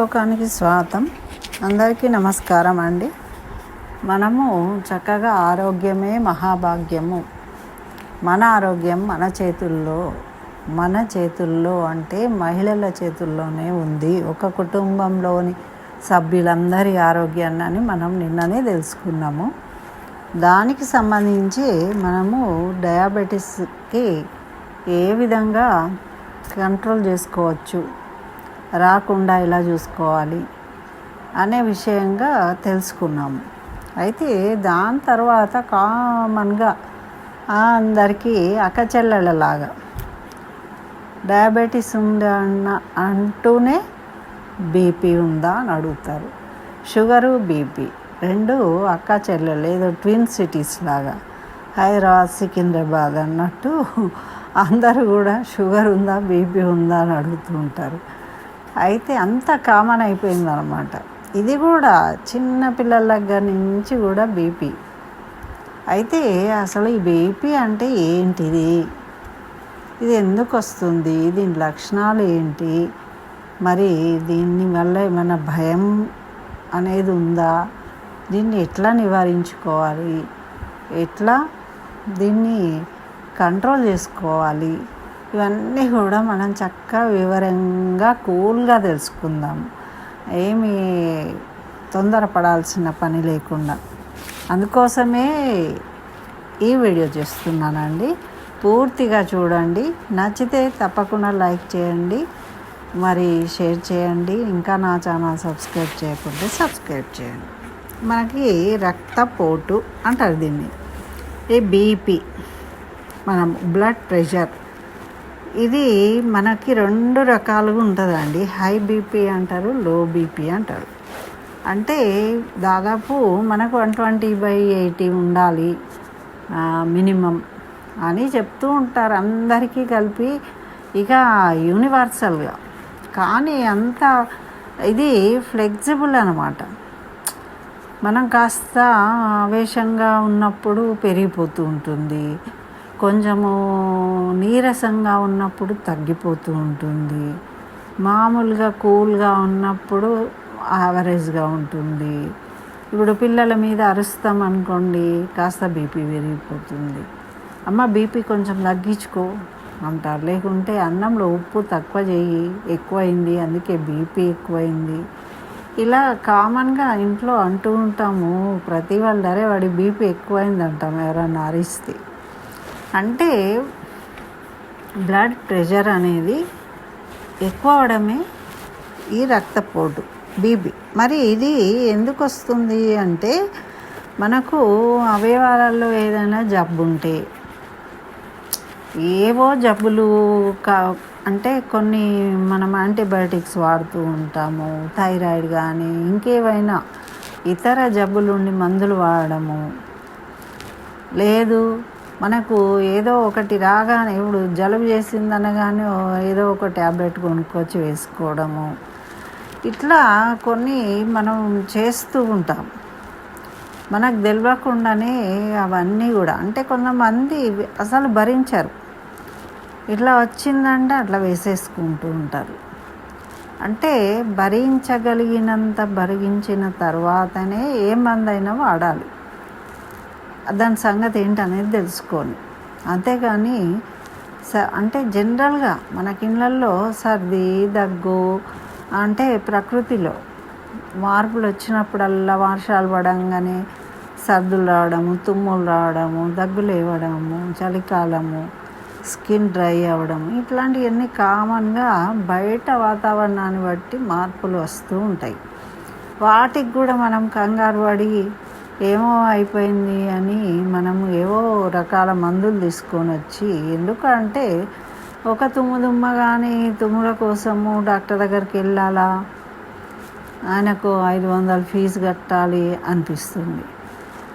లోకానికి స్వాగతం. అందరికీ నమస్కారం అండి. మనము చక్కగా ఆరోగ్యమే మహాభాగ్యము. మన ఆరోగ్యం మన చేతుల్లో మన చేతుల్లో అంటే మహిళల చేతుల్లోనే ఉంది. ఒక కుటుంబంలోని సభ్యులందరి ఆరోగ్యాన్ని మనం నిన్ననే తెలుసుకున్నాము. దానికి సంబంధించి మనము డయాబెటీస్కి ఏ విధంగా కంట్రోల్ చేసుకోవచ్చు? రాకుండా ఎలా చూసుకోవాలి అనే విషయంగా తెలుసుకున్నాము. అయితే దాని తర్వాత కామన్గా అందరికీ అక్కచెల్లెళ్ళలాగా డయాబెటీస్ ఉందా అన్న అంటూనే బీపీ ఉందా అని అడుగుతారు. షుగరు బీపీ రెండు అక్క చెల్లెలు ఏదో ట్విన్ సిటీస్ లాగా. హైదరాబాద్ సికింద్రాబాద్ అన్నట్టు అందరూ కూడా షుగర్ ఉందా బీపీ ఉందా అని అడుగుతూ ఉంటారు. అయితే అంత కామన్ అయిపోయింది అనమాట ఇది కూడా చిన్న పిల్లల దగ్గర నుంచి కూడా బీపీ. అయితే అసలు ఈ బీపీ అంటే ఏంటిది? ఇది ఎందుకు వస్తుంది? దీని లక్షణాలు ఏంటి? మరి దీన్ని వల్ల ఏమైనా భయం అనేది ఉందా? దీన్ని ఎట్లా నివారించుకోవాలి? ఎట్లా దీన్ని కంట్రోల్ చేసుకోవాలి? ఇవన్నీ కూడా మనం చక్కగా వివరంగా కూల్గా తెలుసుకుందాం. ఏమి తొందరపడాల్సిన పని లేకుండా. అందుకోసమే ఈ వీడియో చేస్తున్నానండి. పూర్తిగా చూడండి. నచ్చితే తప్పకుండా లైక్ చేయండి. మరి షేర్ చేయండి. ఇంకా నా ఛానల్ సబ్స్క్రైబ్ చేయకుంటే సబ్స్క్రైబ్ చేయండి. మనకి రక్తపోటు అంటారు దీన్ని. ఈ బీపీ మనం బ్లడ్ ప్రెషర్ ఇది మనకి రెండు రకాలుగా ఉంటుందండి. హై బీపీ అంటారు లో బీపీ అంటారు. అంటే దాదాపు మనకు వన్ ట్వంటీ బై ఎయిటీ ఉండాలి మినిమం అని చెప్తూ ఉంటారు అందరికీ కలిపి. ఇక యూనివర్సల్గా. కానీ అంత ఇది ఫ్లెక్సిబుల్ అనమాట మనం కాస్త ఆవేశంగా ఉన్నప్పుడు పెరిగిపోతూ ఉంటుంది. కొంచెము నీరసంగా ఉన్నప్పుడు తగ్గిపోతూ ఉంటుంది. మామూలుగా కూల్గా ఉన్నప్పుడు యావరేజ్గా ఉంటుంది. ఇప్పుడు పిల్లల మీద అరుస్తాం అనుకోండి కాస్త బీపీ పెరిగిపోతుంది. అమ్మ బీపీ కొంచెం తగ్గించుకో అంటారు. లేకుంటే అన్నంలో ఉప్పు తక్కువ చేయి ఎక్కువైంది అందుకే బీపీ ఎక్కువైంది. ఇలా కామన్గా ఇంట్లో అంటూ ఉంటాము. ప్రతి వాళ్ళు అరే వాడి బీపీ ఎక్కువైంది అంటాం ఎవరన్నా అరిస్తే. అంటే బ్లడ్ ప్రెషర్ అనేది ఎక్కువ అవడమే ఈ రక్తపోటు బీపీ మరి ఇది ఎందుకు వస్తుంది అంటే మనకు అవయవాలలో ఏదైనా జబ్బు ఉంటే ఏవో జబ్బులు కా అంటే కొన్ని మనం యాంటీబయాటిక్స్ వాడుతూ ఉంటాము థైరాయిడ్ కానీ ఇంకేవైనా ఇతర జబ్బులుండి మందులు వాడడము లేదు. మనకు ఏదో ఒకటి రాగానే ఇప్పుడు జలుబు చేసిందనగానే ఏదో ఒక ట్యాబ్లెట్ కొనుక్కొచ్చి వేసుకోవడము. ఇట్లా కొన్ని మనం చేస్తూ ఉంటాం. మనకు తెలియకుండానే అవన్నీ కూడా అంటే కొంతమంది అసలు భరించరు. ఇట్లా వచ్చిందంటే అట్లా వేసేసుకుంటూ ఉంటారు. అంటే భరించగలిగినంత భరించిన తర్వాతనే ఏ మందైనా వాడాలి. దాని సంగతి ఏంటనేది తెలుసుకోని అంతేగాని స అంటే జనరల్గా మనకి ఇళ్ళల్లో సర్ది దగ్గు అంటే ప్రకృతిలో మార్పులు వచ్చినప్పుడల్లా వర్షాలు పడంగానే సర్దులు రావడము తుమ్ములు రావడము దగ్గులు ఇవ్వడము చలికాలము స్కిన్ డ్రై అవ్వడం ఇట్లాంటివన్నీ కామన్గా బయట వాతావరణాన్ని బట్టి మార్పులు వస్తూ ఉంటాయి. వాటికి కూడా మనం కంగారు పడి ఏమో అయిపోయింది అని మనము ఏవో రకాల మందులు తీసుకొని వచ్చి ఎందుకంటే ఒక తుమ్ము దుమ్మ కానీ తుమ్ముల కోసము డాక్టర్ దగ్గరికి వెళ్ళాలా? ఆయనకు ఐదు వందలు ఫీజు కట్టాలి అనిపిస్తుంది.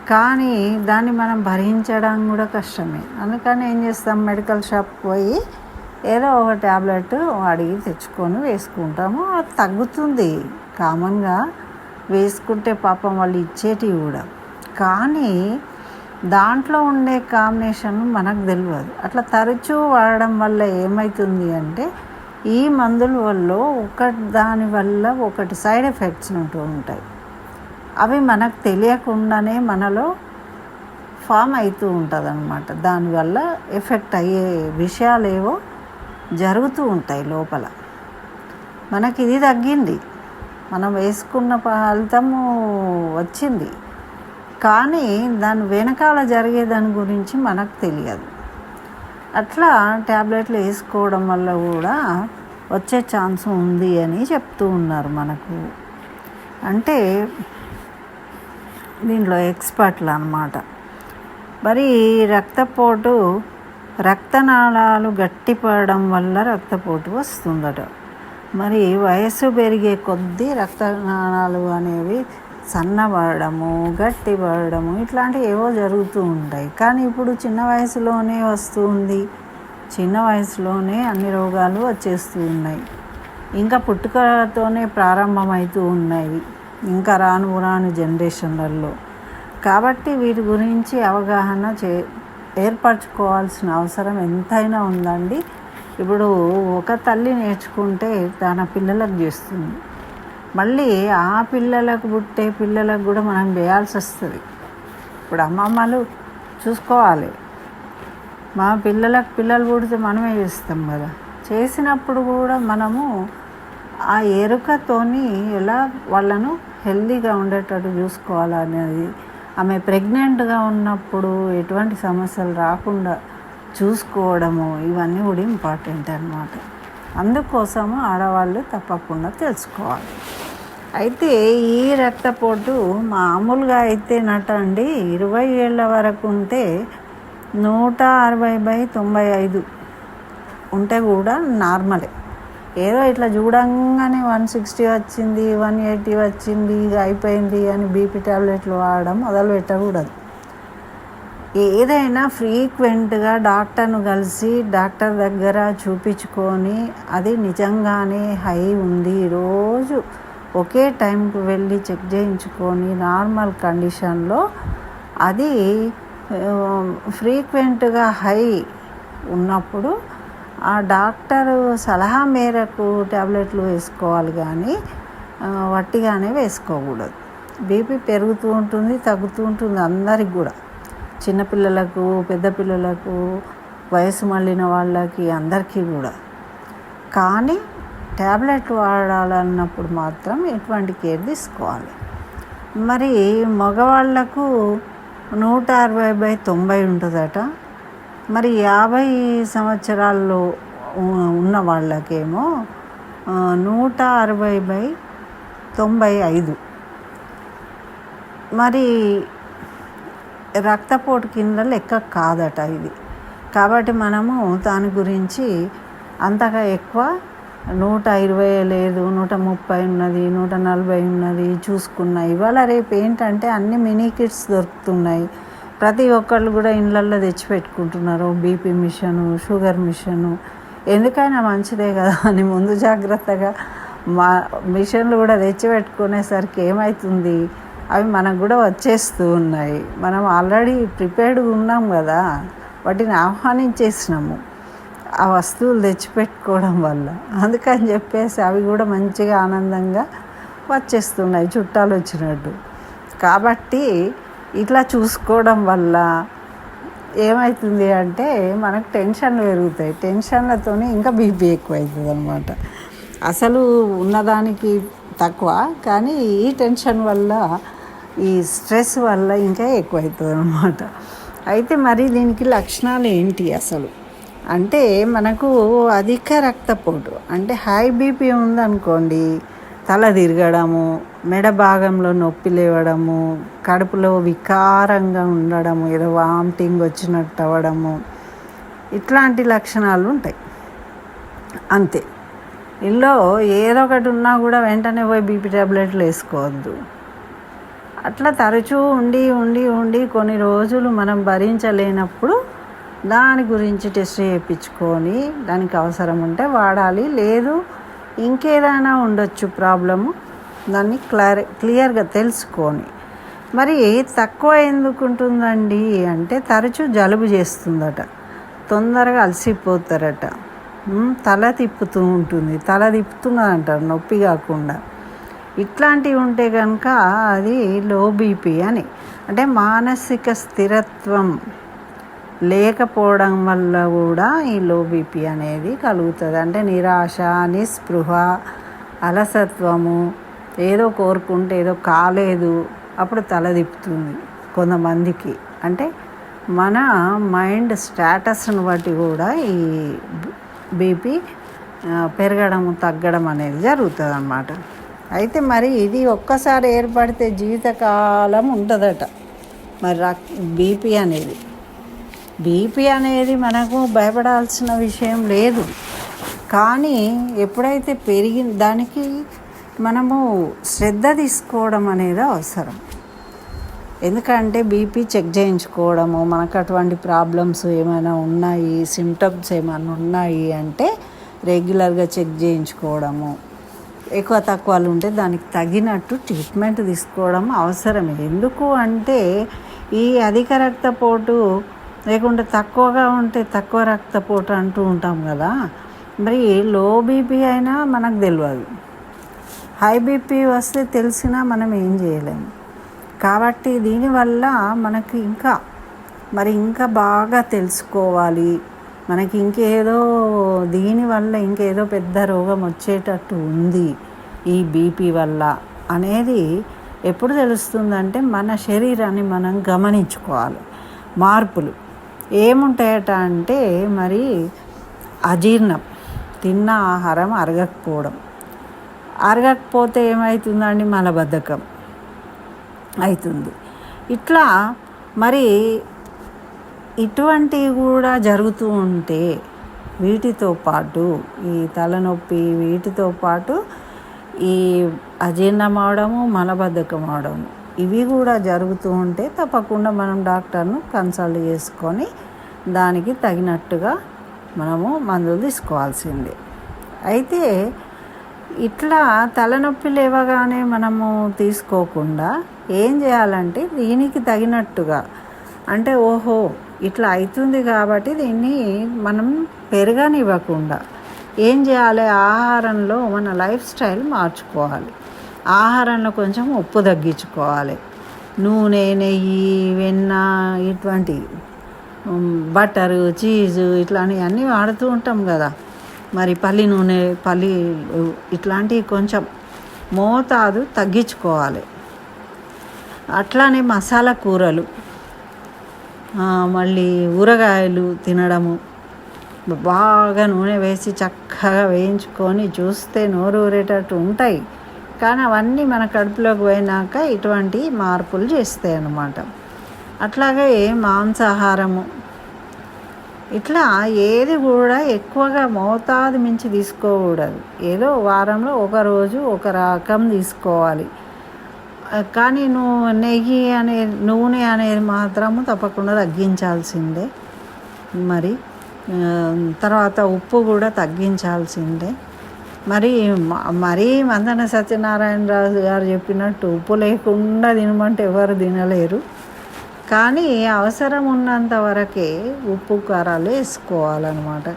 కానీ దాన్ని మనం భరించడం కూడా కష్టమే. అందుకని ఏం చేస్తాం మెడికల్ షాప్ పోయి ఏదో ఒక ట్యాబ్లెట్ అడిగి తెచ్చుకొని వేసుకుంటాము. అది తగ్గుతుంది కామన్గా. వేసుకుంటే పాపం వాళ్ళు ఇచ్చేటివి కూడా. కానీ దాంట్లో ఉండే కాంబినేషన్ మనకు తెలియదు. అట్లా తరచూ వాడడం వల్ల ఏమవుతుంది అంటే ఈ మందుల వల్ల ఒక దాని వల్ల ఒకటి సైడ్ ఎఫెక్ట్స్ ఉంటూ ఉంటాయి. అవి మనకు తెలియకుండానే మనలో ఫామ్ అవుతూ ఉంటుంది అనమాట దానివల్ల ఎఫెక్ట్ అయ్యే విషయాలు ఏవో జరుగుతూ ఉంటాయి లోపల. మనకి ఇది తగ్గింది. మనం వేసుకున్న ఫలితము వచ్చింది. కానీ దాని వెనకాల జరిగే దాని గురించి మనకు తెలియదు. అట్లా ట్యాబ్లెట్లు వేసుకోవడం వల్ల కూడా వచ్చే ఛాన్స్ ఉంది అని చెప్తూ ఉన్నారు మనకు. అంటే దీంట్లో ఎక్స్పర్ట్లు అన్నమాట. మరి రక్తపోటు రక్తనాళాలు గట్టిపడడం వల్ల రక్తపోటు వస్తుందట. మరి వయస్సు పెరిగే కొద్దీ రక్తనాణాలు అనేవి సన్నబడము గట్టిపడము ఇట్లాంటివి ఏవో జరుగుతూ ఉంటాయి. కానీ ఇప్పుడు చిన్న వయసులోనే వస్తుంది చిన్న వయసులోనే అన్ని రోగాలు వచ్చేస్తూ ఉన్నాయి. ఇంకా పుట్టుకతోనే ప్రారంభమవుతూ ఉన్నాయి. ఇంకా రాను రాను జనరేషన్లలో. కాబట్టి వీటి గురించి అవగాహన చే ఏర్పరచుకోవాల్సిన అవసరం ఎంతైనా ఉందండి. ఇప్పుడు ఒక తల్లి నేర్చుకుంటే తన పిల్లలకు చేస్తుంది. మళ్ళీ ఆ పిల్లలకు పుట్టే పిల్లలకు కూడా మనం చేయాల్సి వస్తుంది. ఇప్పుడు అమ్మమ్మలు చూసుకోవాలి. మా పిల్లలకు పిల్లలు పుడితే మనమే చేస్తాం కదా. చేసినప్పుడు కూడా మనము ఆ ఎరుకతోని ఎలా వాళ్ళను హెల్తీగా ఉండేటట్టు చూసుకోవాలనేది. ఆమె ప్రెగ్నెంట్గా ఉన్నప్పుడు ఎటువంటి సమస్యలు రాకుండా చూసుకోవడము ఇవన్నీ కూడా ఇంపార్టెంట్ అనమాట అందుకోసము ఆడవాళ్ళు తప్పకుండా తెలుసుకోవాలి. అయితే ఈ రక్తపోటు మామూలుగా అయితే నటండి ఇరవై ఏళ్ళ వరకు ఉంటే నూట అరవై బై తొంభై ఐదు ఉంటే కూడా నార్మలే. ఏదో ఇట్లా చూడంగానే వన్ సిక్స్టీ వచ్చింది వన్ ఎయిటీ వచ్చింది ఇక అయిపోయింది అని బీపీ ట్యాబ్లెట్లు వాడడం మొదలు పెట్టకూడదు ఏదైనా ఫ్రీక్వెంట్గా డాక్టర్ను కలిసి డాక్టర్ దగ్గర చూపించుకొని అది నిజంగానే హై ఉంది. రోజు ఒకే టైంకి వెళ్ళి చెక్ చేయించుకొని నార్మల్ కండిషన్లో అది ఫ్రీక్వెంట్గా హై ఉన్నప్పుడు ఆ డాక్టర్ సలహా మేరకు ట్యాబ్లెట్లు వేసుకోవాలి కానీ వట్టిగానే వేసుకోకూడదు. బీపీ పెరుగుతూ ఉంటుంది తగ్గుతూ ఉంటుంది అందరికి కూడా. చిన్నపిల్లలకు పెద్ద పిల్లలకు వయసు మళ్ళిన వాళ్ళకి అందరికీ కూడా. కానీ ట్యాబ్లెట్ వాడాలన్నప్పుడు మాత్రం ఎటువంటి కేర్ తీసుకోవాలి. మరి మగవాళ్ళకు నూట అరవై బై తొంభై ఉంటుందట. మరి యాభై సంవత్సరాల్లో ఉన్న వాళ్ళకేమో నూట అరవై బై తొంభై ఐదు. మరి రక్తపోటు కింద లెక్క కాదట ఇది. కాబట్టి మనము దాని గురించి అంతగా ఎక్కువ నూట ఇరవై లేదు నూట ముప్పై ఉన్నది నూట నలభై ఉన్నది చూసుకున్నాయి ఇవాళ రేపు ఏంటంటే అన్ని మినీ కిట్స్ దొరుకుతున్నాయి. ప్రతి ఒక్కళ్ళు కూడా ఇళ్ళల్లో తెచ్చిపెట్టుకుంటున్నారు. BP machine sugar machine. ఎందుకైనా మంచిదే కదా అని ముందు జాగ్రత్తగా మా మిషన్లు కూడా తెచ్చిపెట్టుకునేసరికి ఏమవుతుంది అవి మనకు కూడా వచ్చేస్తూ ఉన్నాయి. మనం ఆల్రెడీ ప్రిపేర్డ్గా ఉన్నాం కదా వాటిని ఆహ్వానించేసినాము. ఆ వస్తువులు తెచ్చిపెట్టుకోవడం వల్ల. అందుకని చెప్పేసి అవి కూడా మంచిగా ఆనందంగా వచ్చేస్తున్నాయి చుట్టాలు వచ్చినట్టు. కాబట్టి ఇట్లా చూసుకోవడం వల్ల ఏమవుతుంది అంటే మనకు టెన్షన్లు పెరుగుతాయి. టెన్షన్లతోనే ఇంకా బీపీ ఎక్కువ అవుతుంది అనమాట అసలు ఉన్నదానికి తక్కువ కానీ ఈ టెన్షన్ వల్ల ఈ స్ట్రెస్ వల్ల ఇంకా ఎక్కువ అవుతుంది అనమాట అయితే మరి దీనికి లక్షణాలు ఏంటి అసలు? అంటే మనకు అధిక రక్తపోటు అంటే హై బీపీ ఉందనుకోండి తల తిరగడము మెడ భాగంలో నొప్పి లేవడము కడుపులో వికారంగా ఉండడము ఏదో వామిటింగ్ వచ్చినట్టు అవ్వడము ఇట్లాంటి లక్షణాలు ఉంటాయి. అంతే. ఇల్లో ఏదో ఒకటి ఉన్నా కూడా వెంటనే పోయి బీపీ ట్యాబ్లెట్లు వేసుకోవద్దు. అట్లా తరచూ ఉండి ఉండి ఉండి కొన్ని రోజులు మనం భరించలేనప్పుడు దాని గురించి టెస్ట్ చేయించుకొని దానికి అవసరం ఉంటే వాడాలి. లేదు ఇంకేదైనా ఉండొచ్చు ప్రాబ్లము. దాన్ని క్లర్ క్లియర్గా తెలుసుకొని. మరి తక్కువ ఎందుకు ఉంటుందండి అంటే తరచూ జలుబు చేస్తుందట. తొందరగా అలసిపోతారట. తల తిప్పుతూ ఉంటుంది. తల తిప్పుతున్నదంటారు నొప్పి కాకుండా. ఇట్లాంటివి ఉంటే కనుక అది లో బీపీ అని. అంటే మానసిక స్థిరత్వం లేకపోవడం వల్ల కూడా ఈ లో బీపీ అనేది కలుగుతుంది. అంటే నిరాశ నిస్పృహ అలసత్వము ఏదో కోరుకుంటే ఏదో కాలేదు అప్పుడు తల తిప్పుతుంది కొంతమందికి. అంటే మన మైండ్ స్టేటస్ను బట్టి కూడా ఈ బీపీ పెరగడం తగ్గడం అనేది జరుగుతుంది అన్నమాట అయితే మరి ఇది ఒక్కసారి ఏర్పడితే జీవితకాలం ఉంటుందట మరి రక్ బీపీ అనేది. బీపీ అనేది మనకు భయపడాల్సిన విషయం లేదు. కానీ ఎప్పుడైతే పెరిగిన దానికి మనము శ్రద్ధ తీసుకోవడం అనేది అవసరం. ఎందుకంటే బీపీ చెక్ చేయించుకోవడము మనకు అటువంటి ప్రాబ్లమ్స్ ఏమైనా ఉన్నాయి సిమ్టమ్స్ ఏమైనా ఉన్నాయి అంటే రెగ్యులర్గా చెక్ చేయించుకోవడము. ఎక్కువ తక్కువలు ఉంటే దానికి తగినట్టు ట్రీట్మెంట్ తీసుకోవడం అవసరం ఎందుకు అంటే ఈ అధిక రక్తపోటు లేకుంటే తక్కువగా ఉంటే తక్కువ రక్తపోటు అంటూ ఉంటాం కదా. మరి లో బీపీ అయినా మనకు తెలియదు హై బీపీ వస్తే తెలిసినా మనం ఏం చేయలేము కాబట్టి దీనివల్ల మనకి ఇంకా మరి ఇంకా బాగా తెలుసుకోవాలి. మనకి ఇంకేదో దీనివల్ల ఇంకేదో పెద్ద రోగం వచ్చేటట్టు ఉంది ఈ బీపీ వల్ల అనేది ఎప్పుడు తెలుస్తుందంటే మన శరీరాన్ని మనం గమనించుకోవాలి. మార్పులు ఏముంటాయట అంటే మరి అజీర్ణం తిన్న ఆహారం అరగకపోవడం. అరగకపోతే ఏమవుతుందండి మలబద్ధకం అవుతుంది. ఇట్లా మరి ఇటువంటివి కూడా జరుగుతూ ఉంటే వీటితో పాటు ఈ తలనొప్పి వీటితో పాటు ఈ అజీర్ణం అవడము మలబద్ధకం అవడము ఇవి కూడా జరుగుతూ ఉంటే తప్పకుండా మనం డాక్టర్ను కన్సల్ట్ చేసుకొని దానికి తగినట్టుగా మనము మందులు తీసుకోవాల్సిందే. అయితే ఇట్లా తలనొప్పి లేవగానే మనము తీసుకోకుండా ఏం చేయాలంటే దీనికి తగినట్టుగా అంటే ఓహో ఇట్లా అవుతుంది కాబట్టి దీన్ని మనం పెరగనివ్వకుండా ఏం చేయాలి? ఆహారంలో మన లైఫ్ స్టైల్ మార్చుకోవాలి. ఆహారంలో కొంచెం ఉప్పు తగ్గించుకోవాలి. నూనె నెయ్యి వెన్న ఇటువంటి బటరు చీజు ఇట్లాంటివన్నీ వాడుతూ ఉంటాం కదా. మరి పల్లి నూనె పల్లి ఇట్లాంటివి కొంచెం మోతాదు తగ్గించుకోవాలి. అట్లానే మసాలా కూరలు. మళ్ళీ ఊరగాయలు తినడము. బాగా నూనె వేసి చక్కగా వేయించుకొని చూస్తే నోరు ఊరేటట్టు ఉంటాయి. కానీ అవన్నీ మన కడుపులోకి పోయినాక ఇటువంటి మార్పులు చేస్తాయి అన్నమాట. అట్లాగే మాంసాహారము. ఇట్లా ఏది కూడా ఎక్కువగా మోతాదు మించి తీసుకోకూడదు. ఏదో వారంలో ఒక రోజు ఒక రకం తీసుకోవాలి. కానీ నువ్వు నెయ్యి అనే నూనె అనేది మాత్రము తప్పకుండా తగ్గించాల్సిందే. మరి తర్వాత ఉప్పు కూడా తగ్గించాల్సిందే. మరి మరీ మందన సత్యనారాయణరాజు గారు చెప్పినట్టు ఉప్పు లేకుండా తినమంటే ఎవరు తినలేరు. కానీ అవసరం ఉన్నంత వరకే ఉప్పు కారాలు వేసుకోవాలన్నమాట.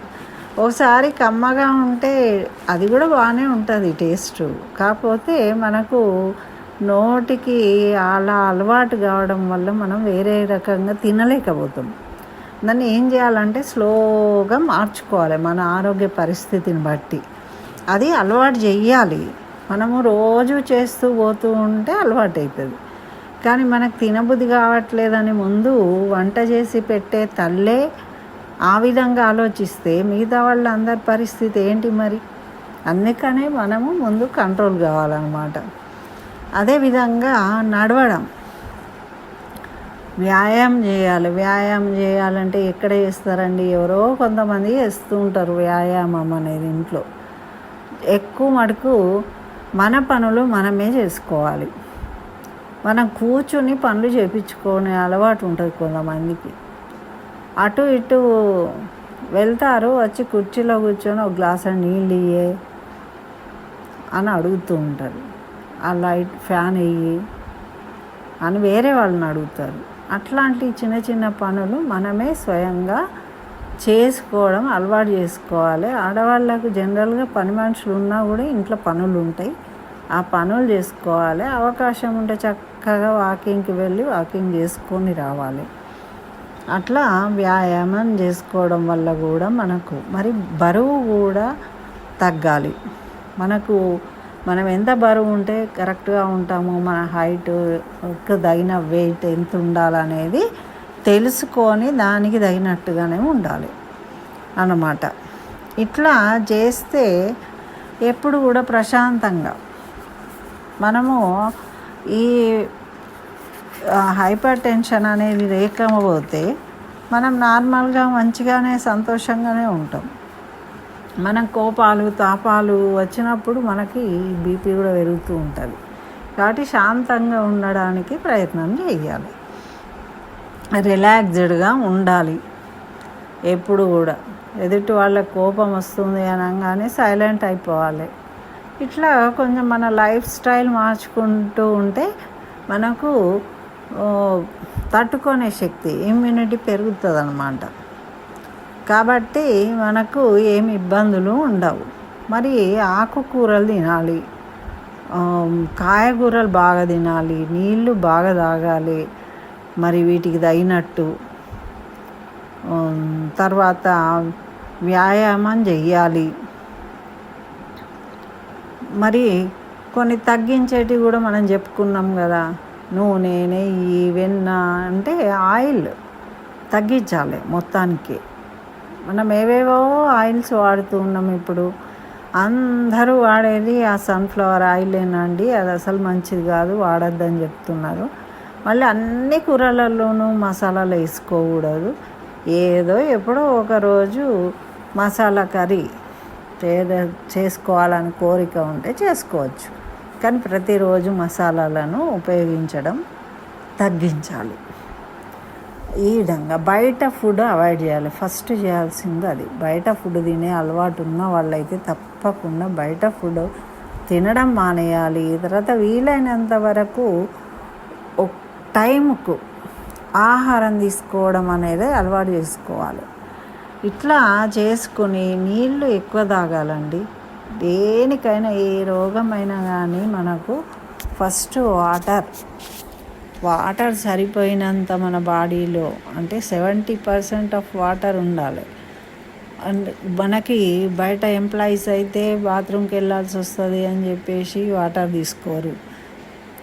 ఒకసారి కమ్మగా ఉంటే అది కూడా బాగానే ఉంటుంది టేస్ట్. కాకపోతే మనకు నోటికి అలా అలవాటు కావడం వల్ల మనం వేరే రకంగా తినలేకపోతాం. దాన్ని ఏం చేయాలంటే స్లోగా మార్చుకోవాలి మన ఆరోగ్య పరిస్థితిని బట్టి. అది అలవాటు చెయ్యాలి. మనము రోజు చేస్తూ పోతూ ఉంటే అలవాటు అవుతుంది కానీ మనకు తినబుద్ధి కావట్లేదని ముందు వంట చేసి పెట్టే తల్లే ఆ విధంగా ఆలోచిస్తే మిగతా వాళ్ళందరి పరిస్థితి ఏంటి మరి? అందుకనే మనము ముందు కంట్రోల్ కావాలన్నమాట. అదేవిధంగా నడవడం. వ్యాయామం చేయాలి. వ్యాయామం చేయాలంటే ఎక్కడ చేస్తారండి ఎవరో కొంతమంది చేస్తూ ఉంటారు వ్యాయామం అనేది ఇంట్లో. ఎక్కువ మటుకు మన పనులు మనమే చేసుకోవాలి. మనం కూర్చుని పనులు చేయించుకునే అలవాటు ఉంటుంది కొంతమందికి. అటు ఇటు వెళ్తారు వచ్చి కుర్చీలో కూర్చొని ఒక గ్లాస్ నీళ్ళు ఇయ్యే అని అడుగుతూ ఉంటారు. ఆ లైట్ ఫ్యాన్ వేయి అని వేరే వాళ్ళని అడుగుతారు. అట్లాంటి చిన్న చిన్న పనులు మనమే స్వయంగా చేసుకోవడం అలవాటు చేసుకోవాలి. ఆడవాళ్ళకు జనరల్గా పని మనుషులు ఉన్నా కూడా ఇంట్లో పనులు ఉంటాయి. ఆ పనులు చేసుకోవాలి. అవకాశం ఉంటే చక్కగా వాకింగ్కి వెళ్ళి వాకింగ్ చేసుకొని రావాలి. అట్లా వ్యాయామం చేసుకోవడం వల్ల కూడా మనకు మరి బరువు కూడా తగ్గాలి. మనకు మనం ఎంత బరువు ఉంటే కరెక్ట్గా ఉంటాము మన హైట్ తగిన వెయిట్ ఎంత ఉండాలనేది తెలుసుకొని దానికి తగినట్టుగానే ఉండాలి అన్నమాట. ఇట్లా చేస్తే ఎప్పుడు కూడా ప్రశాంతంగా మనము ఈ హైపర్ టెన్షన్ అనేది లేకపోతే మనం నార్మల్గా మంచిగానే సంతోషంగానే ఉంటాం. మనం కోపాలు తాపాలు వచ్చినప్పుడు మనకి బీపీ కూడా పెరుగుతూ ఉంటుంది. కాబట్టి శాంతంగా ఉండడానికి ప్రయత్నం చేయాలి. రిలాక్స్డ్గా ఉండాలి. ఎప్పుడు కూడా. ఎదుటి వాళ్ళ కోపం వస్తుంది అనగానే సైలెంట్ అయిపోవాలి. ఇట్లా కొంచెం మన లైఫ్ స్టైల్ మార్చుకుంటూ ఉంటే మనకు తట్టుకునే శక్తి ఇమ్యూనిటీ పెరుగుతుంది అన్నమాట కాబట్టి మనకు ఏమి ఇబ్బందులు ఉండవు. మరి ఆకుకూరలు తినాలి. కాయగూరలు బాగా తినాలి. నీళ్ళు బాగా తాగాలి. మరి వీటికి తగినట్టు తర్వాత వ్యాయామం చెయ్యాలి. మరి కొన్ని తగ్గించేటివి కూడా మనం చెప్పుకున్నాం కదా నూనె నెయ్యి వెన్న అంటే ఆయిల్ తగ్గించాలి మొత్తానికి. మనం ఏవేవో ఆయిల్స్ వాడుతూ ఉన్నాం ఇప్పుడు. అందరూ వాడేది ఆ సన్ఫ్లవర్ ఆయిలేనండి అది అసలు మంచిది కాదు వాడద్దని చెప్తున్నారు. మళ్ళీ అన్ని కూరలలోనూ మసాలాలు వేసుకోకూడదు. ఏదో ఎప్పుడో ఒకరోజు మసాలా కర్రీ చేసుకోవాలని కోరిక ఉంటే చేసుకోవచ్చు. కానీ ప్రతిరోజు మసాలాలను ఉపయోగించడం తగ్గించాలి. ఈ విధంగా బయట ఫుడ్ అవాయిడ్ చేయాలి. ఫస్ట్ చేయాల్సింది అది. బయట ఫుడ్ తినే అలవాటు ఉన్న వాళ్ళైతే తప్పకుండా బయట ఫుడ్ తినడం మానేయాలి. తర్వాత వీలైనంత వరకు టైంకు ఆహారం తీసుకోవడం అనేది అలవాటు చేసుకోవాలి. ఇట్లా చేసుకుని నీళ్ళు ఎక్కువ తాగాలండి. దేనికైనా ఏ రోగమైనా కానీ మనకు ఫస్ట్ వాటర్ వాటర్ సరిపోయినంత మన బాడీలో అంటే సెవెంటీ పర్సెంట్ ఆఫ్ వాటర్ ఉండాలి. అండ్ మనకి బయట ఎంప్లాయీస్ అయితే బాత్రూమ్కి వెళ్ళాల్సి వస్తుంది అని చెప్పేసి వాటర్ తీసుకోరు.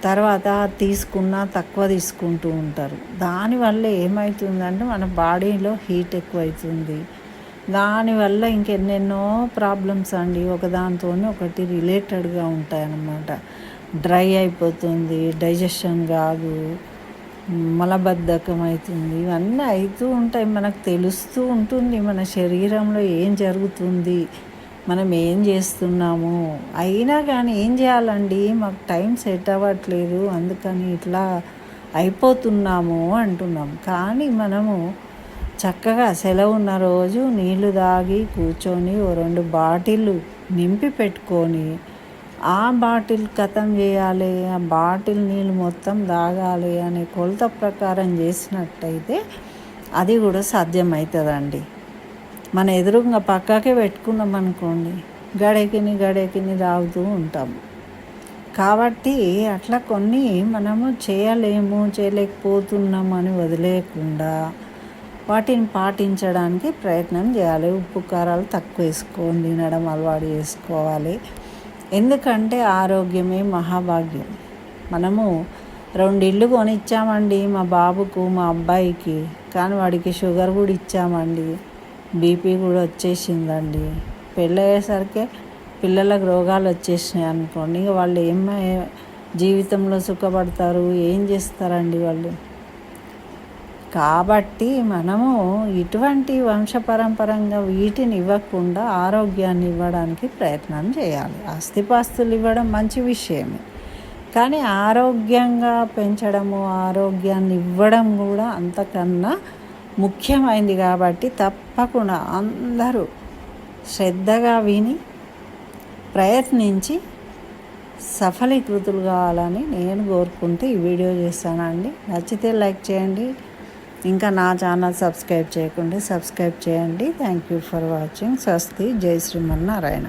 తర్వాత తీసుకున్నా తక్కువ తీసుకుంటూ ఉంటారు. దానివల్ల ఏమవుతుందంటే మన బాడీలో హీట్ ఎక్కువ అవుతుంది దానివల్ల ఇంకెన్నెన్నో ప్రాబ్లమ్స్ అండి. ఒకదానితో ఒకటి రిలేటెడ్గా ఉంటాయన్నమాట. డ్రై అయిపోతుంది డైజెషన్ కాదు మలబద్ధకం అవుతుంది ఇవన్నీ అవుతూ ఉంటాయి మనకు తెలుస్తూ ఉంటుంది మన శరీరంలో ఏం జరుగుతుంది మనం ఏం చేస్తున్నాము అయినా కానీ ఏం చేయాలండి మాకు టైం సెట్ అవ్వట్లేదు అందుకని ఇట్లా అయిపోతున్నాము అంటున్నాం. కానీ మనము చక్కగా సెలవు ఉన్న రోజు నీళ్ళు తాగి కూర్చొని ఓ రెండు బాటిళ్ళు నింపి పెట్టుకొని ఆ బాటిల్ కథం చేయాలి ఆ బాటిల్ నీళ్ళు మొత్తం తాగాలి అనే కొలత ప్రకారం చేసినట్టయితే అది కూడా సాధ్యమవుతుందండి మన ఎదురుగా పక్కకే పెట్టుకున్నాం అనుకోండి గడెకిని గడెకిని తాగుతూ ఉంటాము కాబట్టి అట్లా కొన్ని మనము చేయలేము చేయలేకపోతున్నాం అని వదిలేయకుండా వాటిని పాటించడానికి ప్రయత్నం చేయాలి. ఉప్పు కారాలు తక్కువ వేసుకొని తినడం అలవాటు చేసుకోవాలి. ఎందుకంటే ఆరోగ్యమే మహాభాగ్యం. మనము రెండు ఇల్లు కొనిచ్చామండి మా బాబుకు మా అబ్బాయికి. కానీ వాడికి షుగర్ కూడా ఇచ్చామండి. బీపీ కూడా వచ్చేసిందండి. పెళ్ళయ్యేసరికి పిల్లలకు రోగాలు వచ్చేసినాయి అనుకోండి. వాళ్ళు ఏం జీవితంలో సుఖపడతారు? ఏం చేస్తారండి వాళ్ళు? కాబట్టి మనము ఇటువంటి వంశపరంపరంగా వీటిని ఇవ్వకుండా ఆరోగ్యాన్ని ఇవ్వడానికి ప్రయత్నం చేయాలి. ఆస్తిపాస్తులు ఇవ్వడం మంచి విషయమే. కానీ ఆరోగ్యంగా పెంచడము ఆరోగ్యాన్ని ఇవ్వడం కూడా అంతకన్నా ముఖ్యమైంది కాబట్టి తప్పకుండా అందరూ శ్రద్ధగా విని ప్రయత్నించి సఫలీకృతులు కావాలని నేను కోరుకుంటూ ఈ వీడియో చేస్తానండి. నచ్చితే లైక్ చేయండి. ఇంకా నా ఛానల్ సబ్స్క్రైబ్ చేయకుండా సబ్స్క్రైబ్ చేయండి. థ్యాంక్ యూ ఫర్ వాచింగ్ స్వస్తి. జై శ్రీమన్నారాయణ